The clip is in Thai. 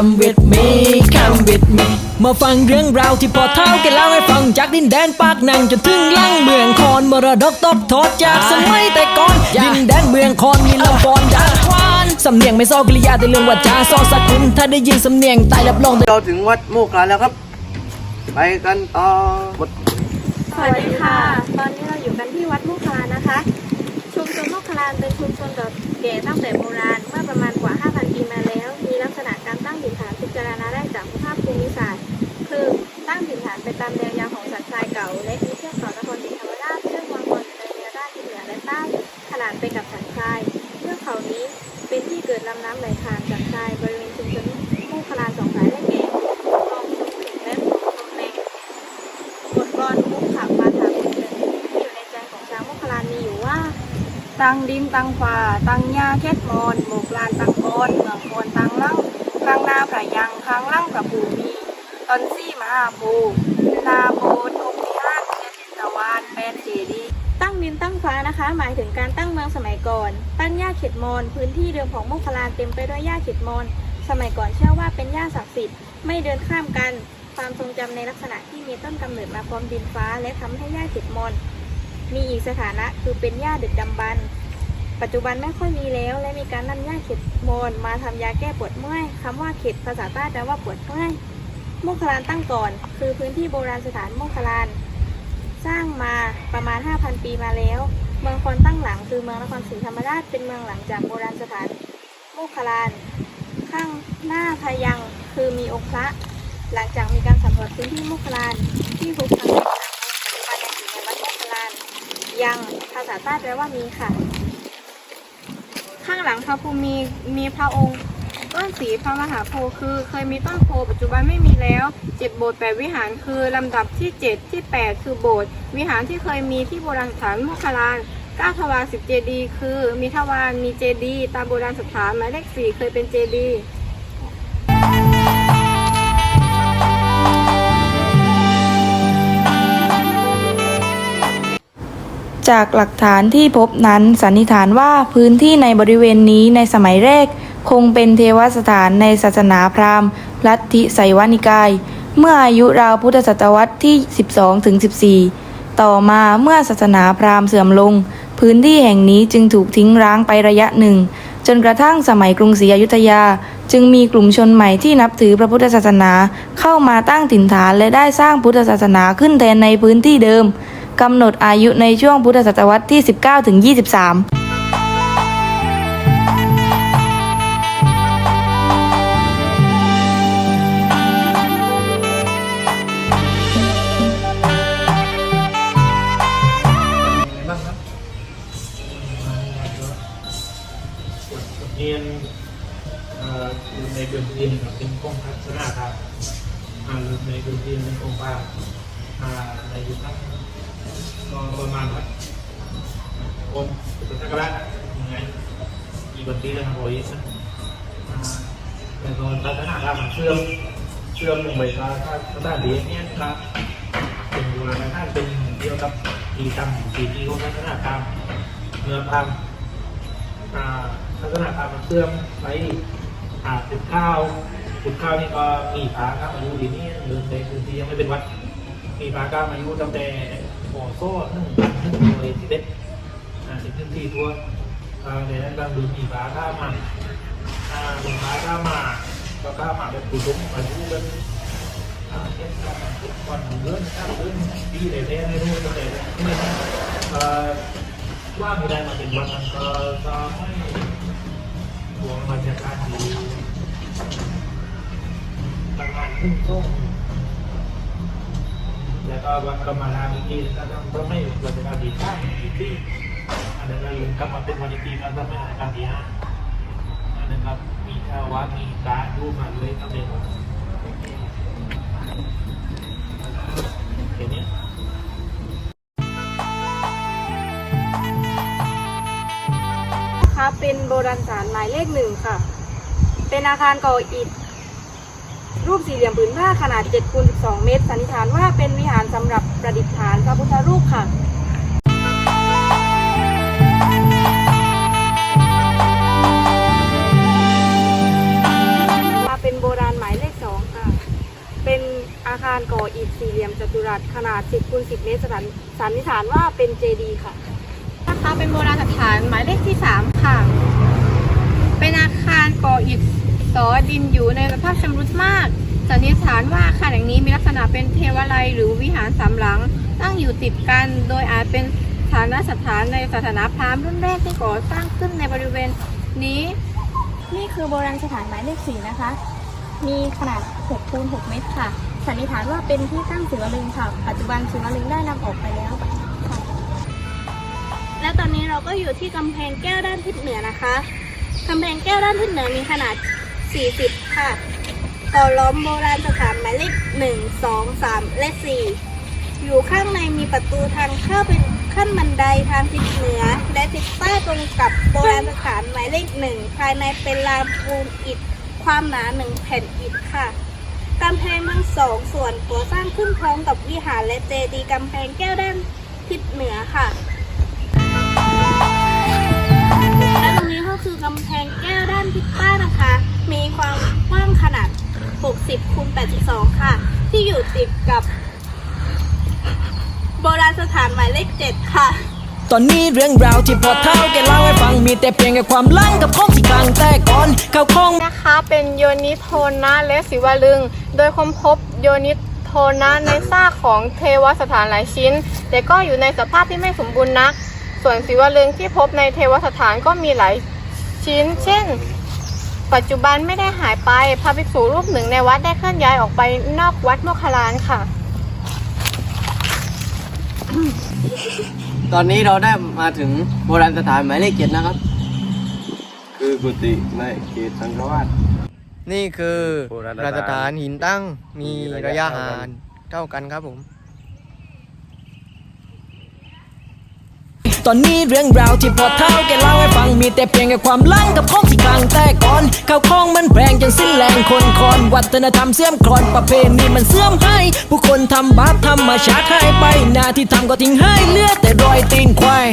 come with me come with me มาฟังเรื่องราวที่พ่อเท่าแกเล่าให้ฟังจากดินแดนปากนังจนถึงล่างเมืองคอนมรดกตกทอดจากสมัยแต่ก่อน ดินแดนเมืองคอนมีลำพอนดานควานสำเนียงไม่ซอกริยาแต่เรื่องวาจาซอสกุลถ้าได้ยินสำเนียงใต้รับรองได้เราถึงวัดโมกขลาแล้วครับ ไปกันต่อหมดสวัสดีค่ะ ตอนนี้เราอยู่กันที่วัดมุขลานนะคะ ชุมชนมุขลานเป็นชุมชนเก่าแก่ตั้งแต่โบราณเมื่อประมาณกว่า 5,000 ปีมาแล้ว มีลักษณะการตั้งถิ่นฐานพิจารณาได้จากสภาพภูมิศาสตร์ คือตั้งถิ่นฐานไปตามแนวยาวของสันทรายเก่า และมีเทือกเขานครศรีธรรมราชซึ่งวางบนในแนวด้านทิศเหนือและใต้ขนานไปกับสันทรายเทือกเขานี้เป็นที่เกิดลำน้ำไหลผ่านสันทรายบริเวณชุมชนมุขลานสองสายได้แก่คลองชุมสิงและคลองแมงบทกลอนมุข ตังดินตังฟ้าตังหญ้าเค็ดมอนหมกลานตังกอนเมืองโคนตังเล่าข้างหน้าพระยังข้างล่างพระภูมีตอนซี่มหาภูนาโบนองค์ที่ห้าเชติสวานแปดเจดีย์ตั้งดินตั้งฟ้านะคะ หมายถึงการตั้งเมืองสมัยก่อน ตั้งหญ้าเขตมอน พื้นที่เดิมของมุขลานเต็มไปด้วยหญ้าเขตมอน สมัยก่อนเชื่อว่าเป็นหญ้าศักดิ์สิทธิ์ไม่เดินข้ามกัน ความทรงจำในลักษณะที่มีต้นกำเนิดมาพร้อมดินฟ้า และทำให้หญ้าเขตมอน มีอีกสถานะคือเป็นหญ้าดึกดำบรรปัจจุบันไม่ค่อยมีแล้ว และมีการนำหญ้าเข็ดมอนมาทำยาแก้ปวดเมื่อยคำว่าเข็ดภาษาใต้แปลว่าปวดเมื่อยมคคลานตั้งก่อน คือพื้นที่โบราณสถานมคคลาน สร้างมาประมาณ 5,000 ปีมาแล้ว เมืองคอนตั้งหลังคือเมืองนครศรีธรรมราชเป็นเมืองหลังจากโบราณสถานมคคลาน ข้างหน้าพยังคือมีองค์พระ หลังจากมีการสำรวจพื้นที่มคคลานที่พบครั้ง ยัง ภาษาใต้แปลว่ามีค่ะ ข้างหลังพระภูมิมีพระองค์ต้นสีพระมหาโพธิ์คือ เคยมีต้นโพธิ์ปัจจุบันไม่มีแล้วเจ็ดโบสถ์แปดวิหารคือ ลำดับที่เจ็ดที่แปดคือโบสถ์วิหารที่เคยมีที่โบราณสถานมคคลานเก้าทวารสิบเจดีย์คือ มีทวารมีเจดีย์ตามโบราณสถานหมายเลขสี่เคยเป็นเจดีย์ จากหลักฐานที่พบนั้นสันนิษฐานว่าพื้นที่ในบริเวณนี้ในสมัยแรก คงเป็นเทวสถานในศาสนาพราหมณ์ ลัทธิไสวานิกาย เมื่ออายุราวพุทธศตวรรษที่ 12ถึง14 ต่อมาเมื่อศาสนาพราหมณ์เสื่อมลง พื้นที่แห่งนี้จึงถูกทิ้งร้างไประยะหนึ่ง จนกระทั่งสมัยกรุงศรีอยุธยา จึงมีกลุ่มชนใหม่ที่นับถือพระพุทธศาสนาเข้ามาตั้งถิ่นฐานและได้สร้างพุทธศาสนาขึ้นแทนในพื้นที่เดิม กำหนดอายุในช่วงพุทธศตวรรษที่ 19ถึง23บ้างครับเรียนอยู่ในดนตรีนะครับเป็นกองพัฒนาครับอยู่ในดนเรีเป็นองค์ปราบอ่าในยุคนั้น ก็ประมาณครับองค์สุทธกราชยังไงอีกบันทีแล้วครับโอ้ยนะอ่าแล้วก็ทัศนธรรมเชื่อมเชื่อมลงไปกับสถานที่เนี่ยครับเป็นโบราณท่านเป็นเกี่ยวกับกิจกรรมสีที่เของทัศนธรรมเนื้อธรรมอ่าทัศนธรรมมันเชื่อมไปอ่าขุดข้าวขุดข้าวนี่ก็มีผาข้ามอายุดีนี่เดินในพื้นที่ยังไม่เป็นวัด มีผาข้ามอายุตั้งแต่ โอโซ่หนึ่งพันหนึ่งร้อยสิบเอ็ดอ่าสิบพื้นที่ทั่วอ่าในนั้นก็ดูมีผาข้ามาอ่ามีผาข้ามาก็ข้ามมาแบบขุดลงอายุเป็นอ่าเช่นการทุกคนเลื่อนข้ามเลื่อนปีไหนแท้ไม่รู้ตั้งแต่ที่นี่นะเอ่อว่ามีได้มาเป็นวันนั้นก็จะไม่หวงบรรยากาศดีประมาณครึ่งชั่วโมง แล้วก็วันก็มาลาอีกทีก็ต้องต้องไม่บรรยากาศดีข้าอีกที่อันนั้นก็เลยกลับมาเป็นวันอีกทีก็ต้องไม่บรรยากาศดีฮะอันนั้นครับมีข้าววัดมีกาดูมาเลยตั้งแต่เห็นนี้ค่ะเป็นโบราณสถานหมายเลขหนึ่งค่ะ เป็นอาคารก่ออิฐ รูปสี่เหลี่ยมผืนผ้าขนาด7คูณ12 เมตร สันนิษฐานว่าเป็นวิหารสำหรับประดิษฐานพระพุทธรูปค่ะเป็นโบราณหมายเลข2ค่ะ เป็นอาคารก่ออิฐสี่เหลี่ยมจัตุรัสขนาด 10คูณ10 เมตรสันสันนิษฐานว่าเป็นเจดีย์ค่ะนะคะเป็นโบราณสถานหมายเลขที่ 3 ค่ะ เป็นอาคารก่ออิฐ สอดินอยู่ในสภาพชำรุดมากสันนิษฐานว่าอาคารแห่งนี้มีลักษณะเป็นเทวาลัยหรือวิหารสามหลัง ตั้งอยู่ติดกัน โดยอาจเป็นฐานสถานในศาสนาพราหมณ์รุ่นแรกที่ก่อสร้างขึ้นในบริเวณนี้ นี่คือโบราณสถานหมายเลขสี่นะคะ มีขนาด6คูณ6เมตรค่ะ สันนิษฐานว่าเป็นที่ตั้งศิวลึงค่ะ ปัจจุบันศิวลึงได้นำออกไปแล้วค่ะและตอนนี้เราก็อยู่ที่กำแพงแก้วด้านทิศเหนือนะคะกำแพงแก้วด้านทิศเหนือมีขนาด 40 ค่ะก่อล้อมโบราณสถานหมายเลข1 2 3 และ 4 อยู่ข้างในมีประตูทางเข้าเป็นขั้นบันไดทางทิศเหนือ และทิศใต้ตรงกับโบราณสถานหมายเลขหนึ่งภายในเป็นลานปูนอิฐความหนาหนึ่งแผ่นอิฐค่ะกำแพงทั้งสองส่วนก่อสร้างขึ้นพร้อมกับวิหารและเจดีย์กำแพงแก้วด้านทิศเหนือค่ะและตรงนี้ก็คือกำแพงแก้วด้านทิศใต้นะคะ มีความกว้างขนาด 60คูณ82 ค่ะ ที่อยู่ติดกับ โบราณสถานหมายเลข 7 ค่ะ ตอนนี้เรื่องราวที่พอเท่าแกเล่าให้ฟังมีแต่เพียงแค่ความลังกับข้องที่กลางแต่ก่อนเข้าข้องนะคะเป็นโยนิโทนะและศิวลึง โดยค้นพบโยนิโทนะในซากของเทวสถานหลายชิ้น แต่ก็อยู่ในสภาพที่ไม่สมบูรณ์นักส่วนศิวลึงที่พบในเทวสถานก็มีหลายชิ้น เช่น ปัจจุบันไม่ได้หายไปพระภิกษุรูปหนึ่งในวัดได้เคลื่อนย้ายออกไปนอกวัดโมคคลลานค่ะ ตอนนี้เราได้มาถึงโบราณสถานหมายเลขเจ็ดนะครับ คือกุฏิในเขตสังฆวาส นี่คือโบราณสถานโบราณสถานหินตั้งมีมีระระยะยะเท่าห่ากันงเท่ากันครับผม ตอนนี้เรื่องราวที่พอเท่าแกเล่าให้ฟังมีแต่เพียงแค่ความลังกับข้องที่กลางแต่ก่อนข้าวข้องมันแพงจนสิ้นแรงคนคอนวัฒนธรรมเสื่อมคลอนประเพณีมันเสื่อมให้ผู้คนทำบาปทำมาชาติหายไปหน้าที่ทำก็ทิ้งให้เหลือแต่รอยตีนควาย